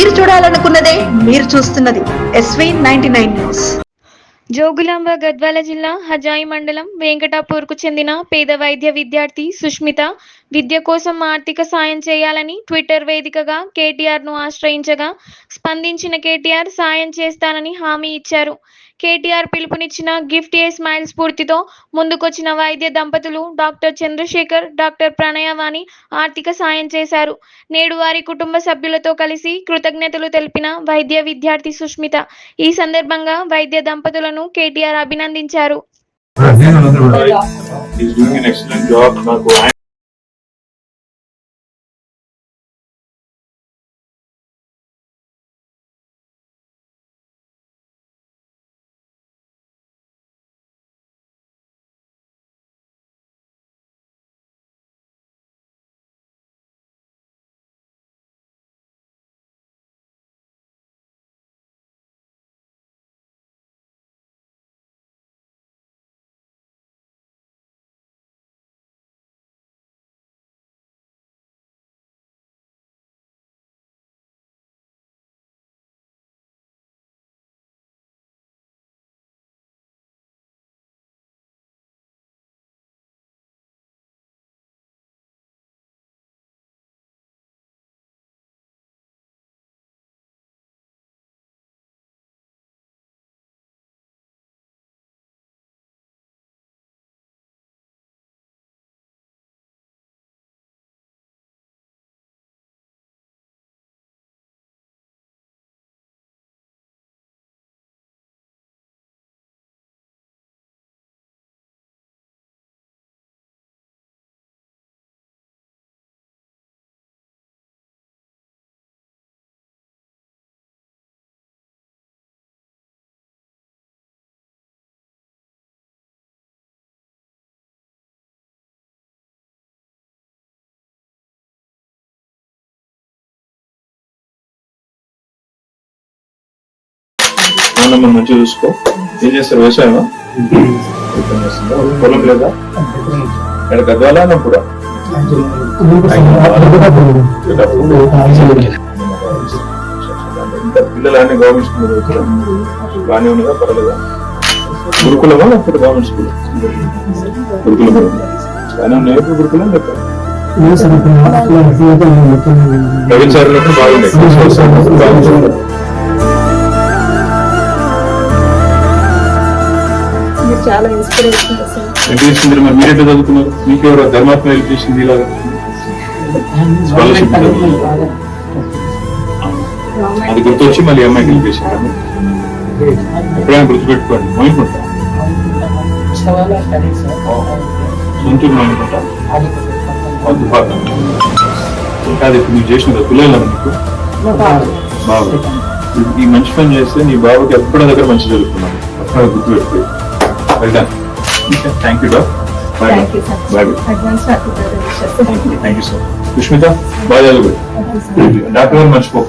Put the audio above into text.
మీరు చూడాలనుకున్నదే మీరు చూస్తున్నది SV ninety nine news. Jogulamba Gadwal జిల్లా హజాయి మండలం వెంకటాపూర్కు చెందిన పేద వైద్య విద్యార్థి సుష్మిత విద్య కోసం ఆర్థిక సాయం చేయాలని ట్విట్టర్ వేదికగా కేటీఆర్ను ఆశ్రయించగా స్పందించిన కేటీఆర్ సాయం చేస్తానని హామీ ఇచ్చారు. కేటీఆర్ పిలుపునిచ్చిన గిఫ్ట్ ఏ స్మైల్ స్ఫూర్తితో ముందుకొచ్చిన వైద్య దంపతులు డాక్టర్ చంద్రశేఖర్ డాక్టర్ ప్రణయవాణి ఆర్థిక సాయం చేశారు నేడు వారి కుటుంబ సభ్యులతో కలిసి కృతజ్ఞతలు తెలిపిన వైద్య విద్యార్థి సుష్మిత ఈ సందర్భంగా వైద్య దంపతులను కేటీఆర్ అభినందించారు నాన్నమ్మ మంచిగా చూసుకో. ఏం చేస్తారు? వ్యవసాయమా వ్యవసాయం? పొలం లేదా? ఇక్కడ గద్వాలా అన్నప్పుడు పిల్లలు అన్ని గవర్నమెంట్ స్కూల్? బాగానే ఉన్నదా? పర్వాలేదా? గురుకులమా? లేకపోతే గవర్నమెంట్ స్కూల్ గురుకులం బాగానే ఉన్నాయి ఇప్పుడు గురుకులం? లేకపోతే? ప్రైవేట్ సార్ బాగుండే చాలా ఇన్స్పిరేషన్ చేసింది మరి మీరు ఎట్లా చదువుకున్నారు. మీకు ఎవరో ధర్మాత్మ హెల్ప్ చేసింది ఇలాగా అది గుర్తొచ్చి మళ్ళీ అమ్మాయికి హెల్ప్ ఎప్పుడైనా గుర్తుపెట్టుకోండి. మోయికుంటా సొంతూరు మోయికుంటా అద్భుతం కాదు ఇప్పుడు నువ్వు చేసిన కదా పిల్లలు నీకు బాబు. ఈ మంచి పని చేస్తే నీ బాబుకి ఎప్పుడో దగ్గర మంచి జరుగుతున్నాను అక్కడ గుర్తుపెట్టుకో వెళ్తాను థ్యాంక్ యూ డా bye thank you sir bye advance happy birthday wishes thank you sir Sushmita బాగా చదువు డాక్టర్ గారు మర్చిపో